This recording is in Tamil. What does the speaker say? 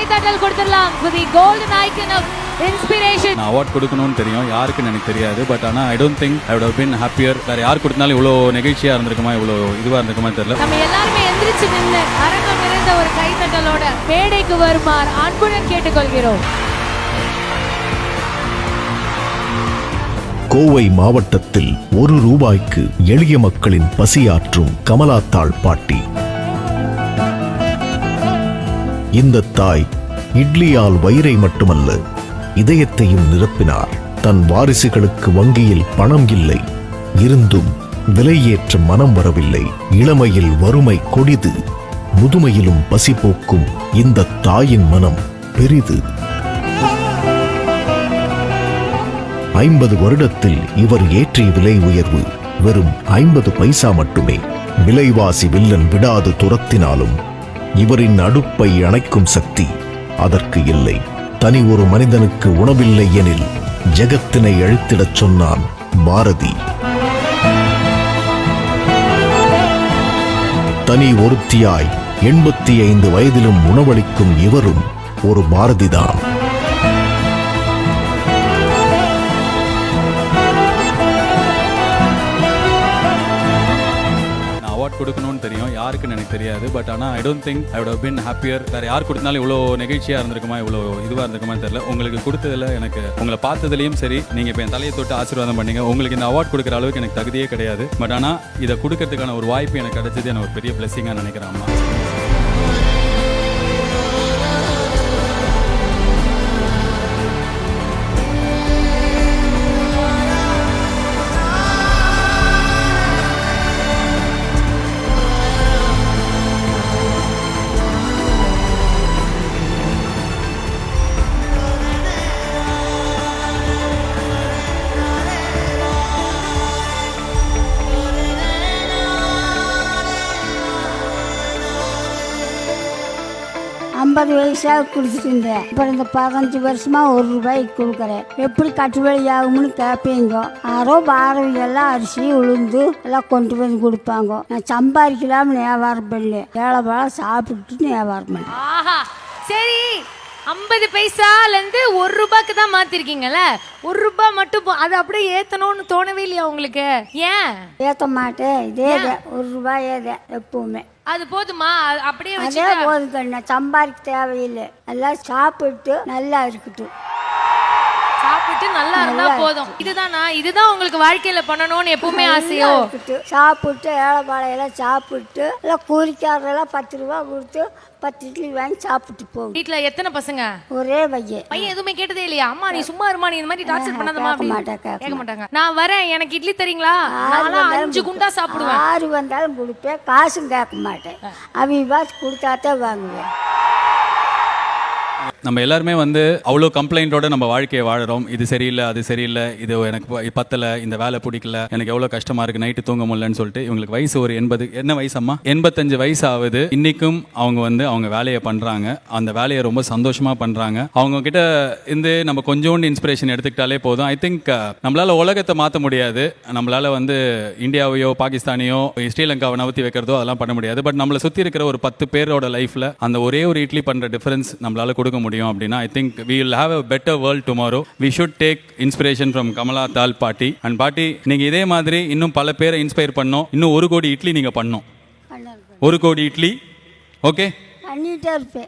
கைத்தட்டல் கொடுத்துடலாம். For the golden icon of inspiration. நான் அவார்ட் கொடுக்கணும்னு தெரியும். யாருக்குன்னு எனக்கு தெரியாது. பட் ஆனால் I don't think I would been happier வேறு யார் கொடுத்தாலும் இவ்வளோ நெகிழ்ச்சியாக இருந்திருக்குமா? இவ்வளோ இதுவாக இருந்திருக்குமா தெரியல. நம்ம எல்லாருமே எந்திரிச்சு நின்று அரங்கம் நிறைந்த ஒரு கைத்தட்டலோட மேடைக்கு வருமாறு அன்புடன் கேட்டுக்கொள்கிறோம். கோவை மாவட்டத்தில் ஒரு ரூபாய்க்கு எளிய மக்களின் பசியாற்றும் கமலாத்தாள் பாட்டி. இந்த தாய் இட்லியால் வயிறை மட்டுமல்ல இதயத்தையும் நிரப்பினார். தன் வாரிசுகளுக்கு வங்கியில் பணம் இல்லை இருந்தும் விலையேற்ற மனம் வரவில்லை. இளமையில் வறுமை கொடிது முதுமையிலும் பசி போக்கும் இந்த தாயின் மனம் பெரிது. ஐம்பது வருடத்தில் இவர் ஏற்றிய விலை உயர்வு வெறும் ஐம்பது பைசா மட்டுமே. விலைவாசி வில்லன் விடாது துரத்தினாலும் இவரின் அடுப்பை அணைக்கும் சக்தி அதற்கு இல்லை. தனி ஒரு மனிதனுக்கு உணவில்லை எனில் ஜெகத்தினை அழித்திடச் சொன்னான் பாரதி. தனி ஒருத்தியாய் எண்பத்தி ஐந்து வயதிலும் உணவளிக்கும் இவரும் ஒரு பாரதிதான். நான் கொடுக்கணும்னு தெரியும். யாருக்குன்னு எனக்கு தெரியாது. பட் ஆனால் I don't think I would been happier வேறு யார் கொடுத்தாலும் இவ்வளோ நெகிழ்ச்சியாக இருந்திருக்குமா? இவ்வளோ இதுவாக இருந்திருக்குமா தெரியல. உங்களுக்கு கொடுத்ததில் எனக்கு உங்களை பார்த்ததுலையும் சரி நீங்கள் இப்போ என் தலையை தொட்டு ஆசீர்வாதம் பண்ணீங்க. உங்களுக்கு இந்த அவார்ட் கொடுக்குற அளவுக்கு எனக்கு தகுதியே கிடையாது. பட் ஆனால் இதை கொடுக்கறதுக்கான ஒரு வாய்ப்பு எனக்கு கிடைச்சது. எனக்கு ஒரு பெரிய பிளெஸிங்காக நினைக்கிறேன் அம்மா. ஐம்பது வயசாக கொடுத்துட்டு இருந்தேன் அப்புறம் இந்த பதினஞ்சு வருஷமா ஒரு ரூபாய்க்கு கொடுக்குறேன். எப்படி கட்டுப்படி ஆகும்னு கேட்பீங்க யாரோ பாரதி எல்லாம் அரிசி உளுந்து எல்லாம் கொண்டு வந்து கொடுப்பாங்க. நான் சம்பாதிக்கலாம்னு வியாபாரம் பண்ணல. ஏழை பழம் சாப்பிட்டுட்டு வியாபாரம் பண்ணேன். ஆஹா சரி. ஐம்பது பைசால இருந்து ஒரு ரூபாய்க்கு தான் மாத்திருக்கீங்கல்ல? ஒரு ரூபாய் மட்டும் அது அப்படியே ஏத்தணும்னு தோணவே இல்லையா உங்களுக்கு? ஏன்? ஏற்ற மாட்டேன். இதே ஒரு ரூபாயே தான் எப்பவுமே. அது போதுமா? அப்படியே அதே வச்சு போதும் கண்ணா சம்பாதிக்க தேவையில்லை. எல்லாம் சாப்பிட்டு நல்லா இருக்கட்டும். சாப்பிட்டு நல்லா இருந்தா போதும். இதுதானா? இதுதான் உங்களுக்கு வாழ்க்கையில பண்ணணும்னு எப்பவுமே ஆசையோ? சாப்பிட்டு ஏழைப்பாளையெல்லாம் சாப்பிட்டு எல்லாம் கூலிக்காரெல்லாம் பத்து ரூபா கொடுத்து பத்து இட்லி வாங்கி சாப்பிட்டு போகும். வீட்ல எத்தனை பசங்க? ஒரே பையன். பையன் எதுவுமே கேட்டதே இல்லையா? அம்மா நீ சும்மா இருமா நீ இந்த மாதிரி டார்ச்சர் பண்ணாதமா மாட்டேன், கேட்க மாட்டாங்க. நான் வரேன் எனக்கு இட்லி தரீங்களா? நான்லாம் அஞ்சு குண்டா சாப்பிடுவேன். ஆறு வந்தாலும் கொடுப்பேன். காசும் கேட்க மாட்டேன். அவங்க பார்த்து கொடுத்தாத்தான் வாங்குவேன். நம்ம எல்லாருமே வந்து அவ்வளோ கம்ப்ளைண்ட்டோட நம்ம வாழ்க்கையை வாழறோம். இது சரியில்லை அது சரியில்லை இது எனக்கு பத்தலை பத்தல இந்த வேலை பிடிக்கல எனக்கு எவ்வளோ கஷ்டமா இருக்கு நைட்டு தூங்க முடியலன்னு சொல்லிட்டு இவங்களுக்கு வயசு ஒரு எண்பது என்ன வயசு அம்மா? எண்பத்தஞ்சு வயசு ஆகுது இன்னைக்கும் அவங்க வந்து அவங்க வேலையை பண்றாங்க. அந்த வேலையை ரொம்ப சந்தோஷமா பண்றாங்க. அவங்க கிட்ட இருந்து நம்ம கொஞ்சோண்டு இன்ஸ்பிரேஷன் எடுத்துக்கிட்டாலே போதும். ஐ திங்க் uh, நம்மளால உலகத்தை மாற்ற முடியாது. நம்மளால வந்து இந்தியாவையோ பாகிஸ்தானையோ ஸ்ரீலங்காவை நவுத்தி வைக்கிறதோ அதெல்லாம் பண்ண முடியாது. பட் நம்மளை சுற்றி இருக்கிற ஒரு பத்து பேரோட லைஃப்ல அந்த ஒரே ஒரு இட்லி பண்ற டிஃபரன்ஸ் நம்மளால கொடுக்க முடியும் அப்படின்னா I think we will have a better world tomorrow we should take inspiration from Kamala தால் பாட்டி அண்ட் பாட்டி நீங்க இதே மாதிரி இன்னும் பல பேரை இன்ஸ்பயர் பண்ணோம். இன்னும் ஒரு கோடி இட்லி நீங்க பண்ணோம். பண்ண ஒரு கோடி இட்லி. ஓகே இருப்பேன்.